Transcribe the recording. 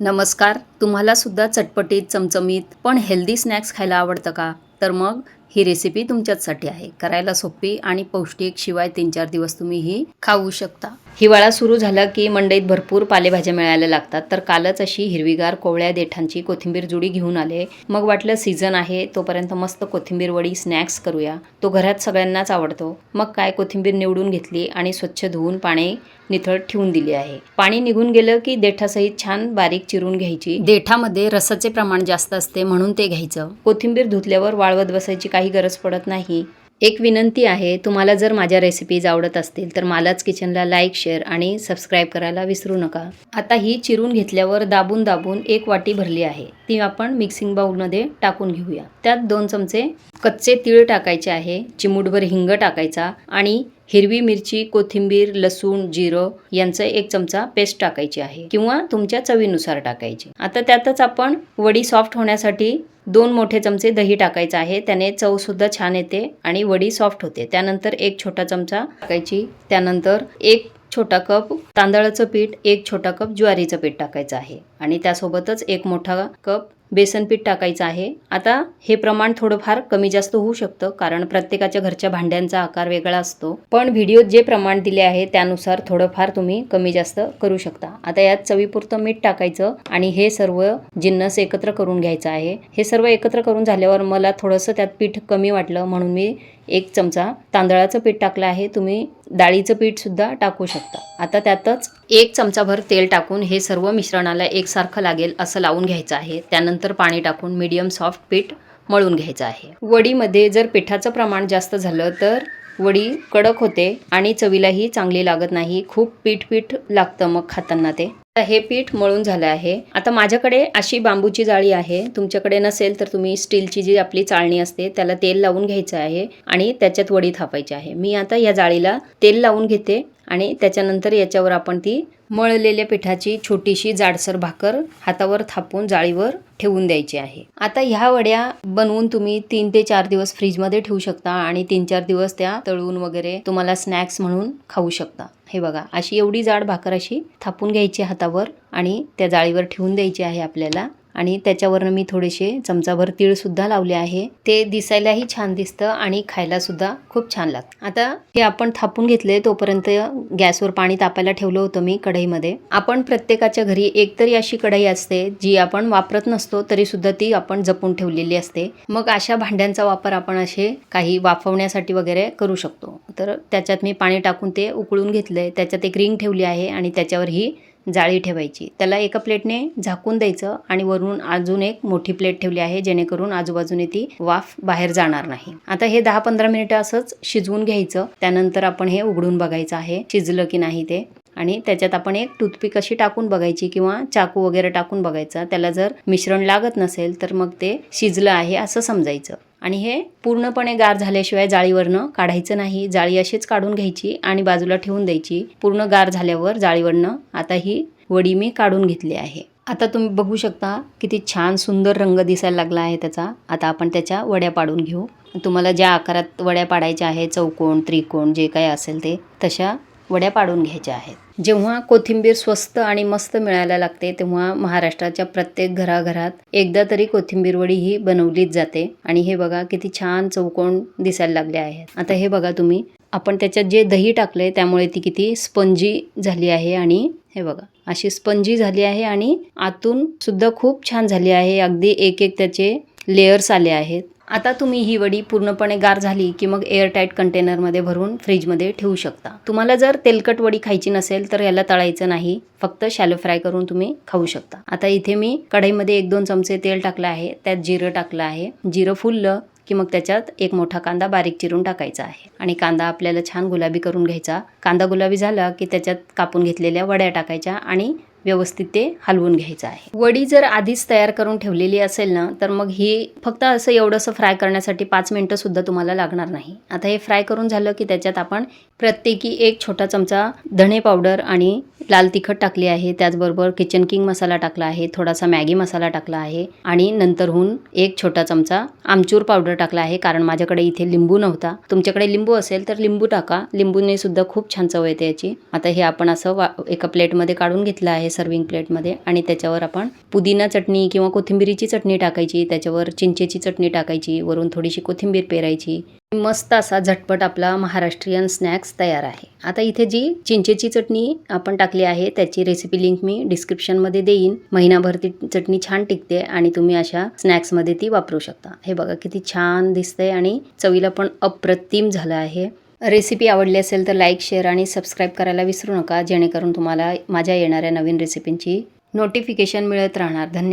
नमस्कार तुम्हाला सुद्धा चटपटीत चमचमीत पण हेल्दी स्नॅक्स खायला आवडतं का? तर मग ही रेसिपी तुमच्याचसाठी आहे. करायला सोपी आणि पौष्टिक शिवाय तीन चार दिवस तुम्ही ही खाऊ शकता. हिवाळा सुरू झाला की मंडईत भरपूर पालेभाज्या मिळायला लागतात. तर कालच अशी हिरवीगार कोवळ्या देठांची कोथिंबीर जुडी घेऊन आले. मग वाटलं सीझन आहे तोपर्यंत मस्त कोथिंबीर वडी स्नॅक्स करूया. तो घरात सगळ्यांनाच आवडतो. मग काय कोथिंबीर निवडून घेतली आणि स्वच्छ धुवून पाणी निथळत ठेवून दिले आहे. पाणी निघून गेलं की देठासहित छान बारीक चिरून घ्यायची. देठामध्ये रसाचे प्रमाण जास्त असते म्हणून ते घ्यायचं. कोथिंबीर धुतल्यावर वाळवत बसायची काही गरज पडत नाही. एक विनंती आहे तुम्हाला जर माझ्या रेसिपीज आवडत असतील तर मालाच किचनला लाईक शेअर आणि सबस्क्राईब करायला विसरू नका. आता ही चिरून घेतल्यावर दाबून दाबून एक वाटी भरली आहे. ती आपण मिक्सिंग बाउलमध्ये टाकून घेऊया. त्यात दोन चमचे कच्चे तीळ टाकायचे आहे चिमूटभर हिंग टाकायचा आणि हिरवी मिरची कोथिंबीर लसूण जिरं यांचं एक चमचा पेस्ट टाकायची आहे किंवा तुमच्या चवीनुसार टाकायची. आता त्यातच आपण वडी सॉफ्ट होण्यासाठी दोन मोठे चमचे दही टाकायचं आहे. त्याने चवसुद्धा छान येते आणि वडी सॉफ्ट होते. त्यानंतर एक छोटा चमचा टाकायची. त्यानंतर एक छोटा कप तांदळाचं पीठ एक छोटा कप ज्वारीचं पीठ टाकायचं आहे. आणि त्यासोबतच एक मोठा कप बेसन पीठ टाकायचं आहे. आता हे प्रमाण थोडंफार कमी जास्त होऊ शकतं कारण प्रत्येकाच्या घरच्या भांड्यांचा आकार वेगळा असतो. पण व्हिडिओत जे प्रमाण दिले आहे त्यानुसार थोडंफार तुम्ही कमी जास्त करू शकता. आता यात चवीपुरतं मीठ टाकायचं आणि हे सर्व जिन्नस एकत्र करून घ्यायचं आहे. हे सर्व एकत्र करून झाल्यावर मला थोडंसं त्यात पीठ कमी वाटलं म्हणून मी एक चमचा तांदळाचं पीठ टाकलं आहे. तुम्ही डाळीचं पीठ सुद्धा टाकू शकता. आता त्यातच एक चमचाभर तेल टाकून हे सर्व मिश्रणाला एकसारखं लागेल असं लावून घ्यायचं आहे. त्यानंतर पाणी टाकून मीडियम सॉफ्ट पीठ मळून घ्यायचं आहे. वडीमध्ये जर पिठाचं प्रमाण जास्त झालं तर वडी कडक होते आणि चवीलाही चांगली लागत नाही. खूप पीठ पीठ लागतं मग खाताना ते. हे पीठ मळून झालं आहे. आता माझ्याकडे अशी बांबूची जाळी आहे. तुमच्याकडे नसेल तर तुम्ही स्टीलची जी आपली चाळणी असते त्याला तेल लावून घ्यायचं आहे आणि त्याच्यात वडी थापायची आहे. मी आता या जाळीला तेल लावून घेते. आणि त्याच्यानंतर याच्यावर आपण ती मळलेल्या पिठाची छोटीशी जाडसर भाकर हातावर थापून जाळीवर ठेवून द्यायची आहे. आता ह्या वड्या बनवून तुम्ही तीन ते चार दिवस फ्रीजमध्ये ठेवू शकता आणि तीन चार दिवस त्या तळून वगैरे तुम्हाला स्नॅक्स म्हणून खाऊ शकता. हे बघा अशी एवढी जाड भाकर अशी थापून घ्यायची हातावर आणि त्या जाळीवर ठेवून द्यायची आहे आपल्याला. आणि त्याच्यावरनं मी थोडेसे चमचाभर तीळसुद्धा लावले आहे. ते दिसायलाही छान दिसतं आणि खायलासुद्धा खूप छान लागतं. आता हे आपण थापून घेतले तोपर्यंत गॅसवर पाणी तापायला ठेवलं होतं मी कढईमध्ये. आपण प्रत्येकाच्या घरी एकतरी अशी कढई असते जी आपण वापरत नसतो तरीसुद्धा ती आपण जपून ठेवलेली असते. मग अशा भांड्यांचा वापर आपण असे काही वाफवण्यासाठी वगैरे करू शकतो. तर त्याच्यात मी पाणी टाकून ते उकळून घेतलंय. त्याच्यात एक रिंग ठेवली आहे आणि त्याच्यावर ही जाळी ठेवायची. त्याला एका प्लेटने झाकून द्यायचं आणि वरून अजून एक मोठी प्लेट ठेवली आहे जेणेकरून आजूबाजूने ती वाफ बाहेर जाणार नाही. आता हे दहा पंधरा मिनिटं असंच शिजवून घ्यायचं. त्यानंतर आपण हे उघडून बघायचं आहे शिजलं की नाही ते. आणि त्याच्यात आपण एक टूथपिक अशी टाकून बघायची किंवा चाकू वगैरे टाकून बघायचा. त्याला जर मिश्रण लागत नसेल तर मग ते शिजलं आहे असं समजायचं. आणि हे पूर्णपणे गार झाल्याशिवाय जाळीवरनं काढायचं नाही. जाळी अशीच काढून घ्यायची आणि बाजूला ठेवून द्यायची. पूर्ण गार झाल्यावर जाळीवरनं आता ही वडी मी काढून घेतली आहे. आता तुम्ही बघू शकता किती छान सुंदर रंग दिसायला लागला आहे त्याचा. आता आपण त्याच्या वड्या पाडून घेऊ. तुम्हाला ज्या आकारात वड्या पाडायच्या आहे चौकोन त्रिकोण जे काही असेल ते तशा वड्या पाडून घ्यायच्या आहेत. जेव्हा कोथिंबीर स्वस्त आणि मस्त मिळायला लागते तेव्हा महाराष्ट्राच्या प्रत्येक घराघरात एकदा तरी कोथिंबीर वडी ही बनवलीच जाते. आणि हे बघा किती छान चौकोन दिसायला लागले आहेत. आता हे बघा तुम्ही आपण त्याच्यात जे दही टाकले त्यामुळे ती किती स्पंजी झाली आहे. आणि हे बघा अशी स्पंजी झाली आहे आणि आतून सुद्धा खूप छान झाली आहे. अगदी एक एक त्याचे लेयर्स आले आहेत. आता तुम्ही ही वडी पूर्णपणे गार झाली की मग एअरटाईट कंटेनरमध्ये भरून फ्रीजमध्ये ठेवू शकता. तुम्हाला जर तेलकट वडी खायची नसेल तर याला तळायचं नाही. फक्त शॅलो फ्राय करून तुम्ही खाऊ शकता. आता इथे मी कढईमध्ये एक दोन चमचे तेल टाकलं आहे. त्यात जिरं टाकलं आहे. जिरं फुललं की मग त्याच्यात एक मोठा कांदा बारीक चिरून टाकायचा आहे. आणि कांदा आपल्याला छान गुलाबी करून घ्यायचा. कांदा गुलाबी झाला की त्याच्यात कापून घेतलेल्या वड्या टाकायच्या आणि व्यवस्थित ते हलवून घ्यायचं आहे. वडी जर आधीच तयार करून ठेवलेली असेल ना तर मग ही फक्त असं एवढंसं फ्राय करण्यासाठी पाच मिनटंसुद्धा तुम्हाला लागणार नाही. आता हे फ्राय करून झालं की त्याच्यात आपण प्रत्येकी एक छोटा चमचा धणे पावडर आणि लाल तिखट टाकली आहे. त्याचबरोबर किचन किंग मसाला टाकला आहे थोडासा मॅगी मसाला टाकला आहे आणि नंतरहून एक छोटा चमचा आमचूर पावडर टाकला आहे कारण माझ्याकडे इथे लिंबू नव्हता. तुमच्याकडे लिंबू असेल तर लिंबू टाका. लिंबूने सुद्धा खूप छान चव येते याची. आता हे आपण असं वा एका प्लेटमध्ये काढून घेतलं आहे. सर्विंग प्लेटमध्ये आणि त्याच्यावर आपण पुदिना चटणी किंवा कोथिंबिरीची चटणी टाकायची त्याच्यावर चिंचेची चटणी टाकायची वरून थोडीशी कोथिंबीर पेरायची. मस्त असा झटपट आपला महाराष्ट्रीयन स्नॅक्स तयार आहे. आता इथे जी चिंचेची चटणी आपण टाकली आहे त्याची रेसिपी लिंक मी डिस्क्रिप्शनमध्ये देईन. महिनाभर ती चटणी छान टिकते आणि तुम्ही अशा स्नॅक्समध्ये ती वापरू शकता. हे बघा किती छान दिसतंय आणि चवीला पण अप्रतिम झालं आहे. रेसिपी आवडली असेल तर लाईक शेअर आणि सबस्क्राईब करायला विसरू नका जेणेकरून तुम्हाला माझ्या येणाऱ्या नवीन रेसिपींची नोटिफिकेशन मिळत राहणार. धन्यवाद.